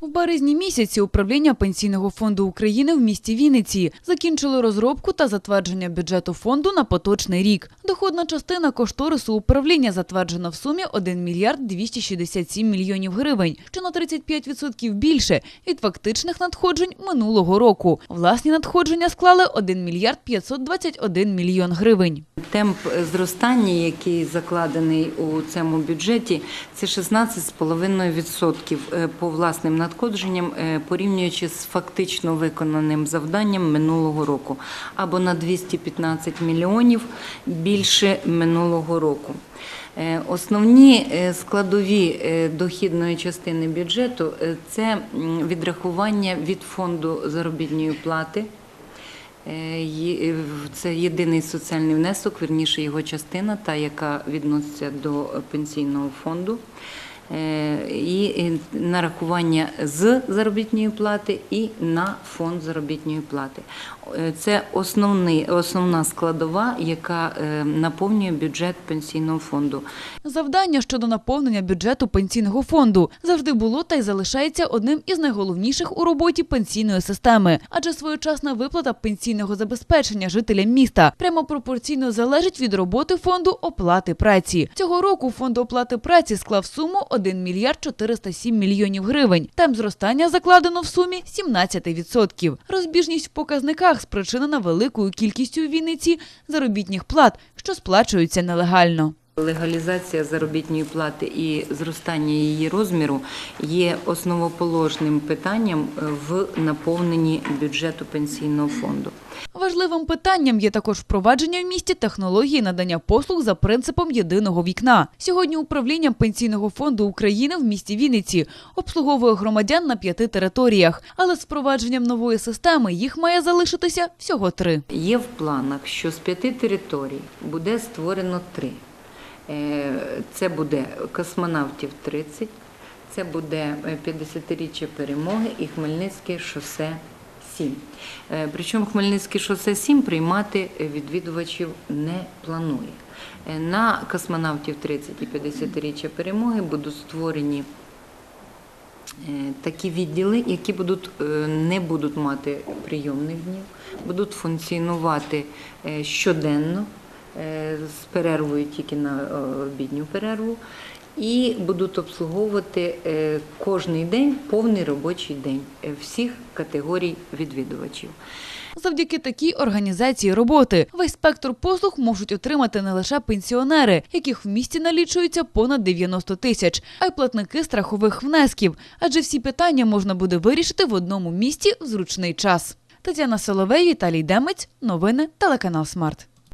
В березні місяці управління Пенсійного фонду України в місті Вінниці закінчило розробку та затвердження бюджету фонду на поточний рік. Доходна частина кошторису управління затверджена в сумі 1 мільярд 267 мільйонів гривень, що на 35% більше від фактичних надходжень минулого року. Власні надходження склали 1 мільярд 521 мільйон гривень. Темп зростання, який закладений у цьому бюджеті, це 16,5% е, по власним надходженням, е, порівнюючи з фактично виконаним завданням минулого року, або на 215 мільйонів більше минулого року. Е, Основні е, складові дохідної частини бюджету це відрахування від фонду заробітної плати. Це єдиний соціальний внесок, вірніше його частина, та яка відноситься до пенсійного фонду. Е, І е, нарахування з заробітної плати і на фонд заробітної плати. Е, Це основний, основна складова, яка наповнює бюджет пенсійного фонду. Завдання щодо наповнення бюджету пенсійного фонду завжди було та й залишається одним із найголовніших у роботі пенсійної системи, адже своєчасна виплата пенсійного забезпечення жителям міста прямо пропорційно залежить від роботи фонду оплати праці. Цього року фонд оплати праці склав суму 1 мільярд 407 мільйонів гривень. Темп зростання закладено в сумі 17%. Розбіжність в показниках спричинена великою кількістю в Вінниці заробітних плат, що сплачуються нелегально. Легалізація заробітної плати і зростання її розміру є основоположним питанням е, в наповненні бюджету пенсійного фонду. Важливим питанням є також впровадження в місті технології надання послуг за принципом єдиного вікна. Сьогодні управлінням Пенсійного фонду України в місті Вінниці обслуговує громадян на п'яти територіях, але з впровадженням нової системи їх має залишитися всього три. Є в планах, що з п'яти територій буде створено три. Е, Це буде космонавтів 30, це буде е, 50-річчя перемоги і Хмельницьке шосе 7. Е, Причому Хмельницьке шосе 7 приймати е, відвідувачів не планує. Е, На космонавтів 30 і 50-річчя перемоги будуть створені Е, такі відділи, які будуть, е, не будуть мати прийомних днів, будуть функціонувати е, щоденно е, з перервою тільки на е, обідню перерву, і будуть обслуговувати е, кожний день повний робочий день е, всіх категорій відвідувачів. Завдяки такій організації роботи весь спектр послуг можуть отримати не лише пенсіонери, яких в місті налічується понад 90 тисяч, а й платники страхових внесків, адже всі питання можна буде вирішити в одному місті в зручний час. Тетяна Соловей, Віталій Демець, новини, телеканал Смарт.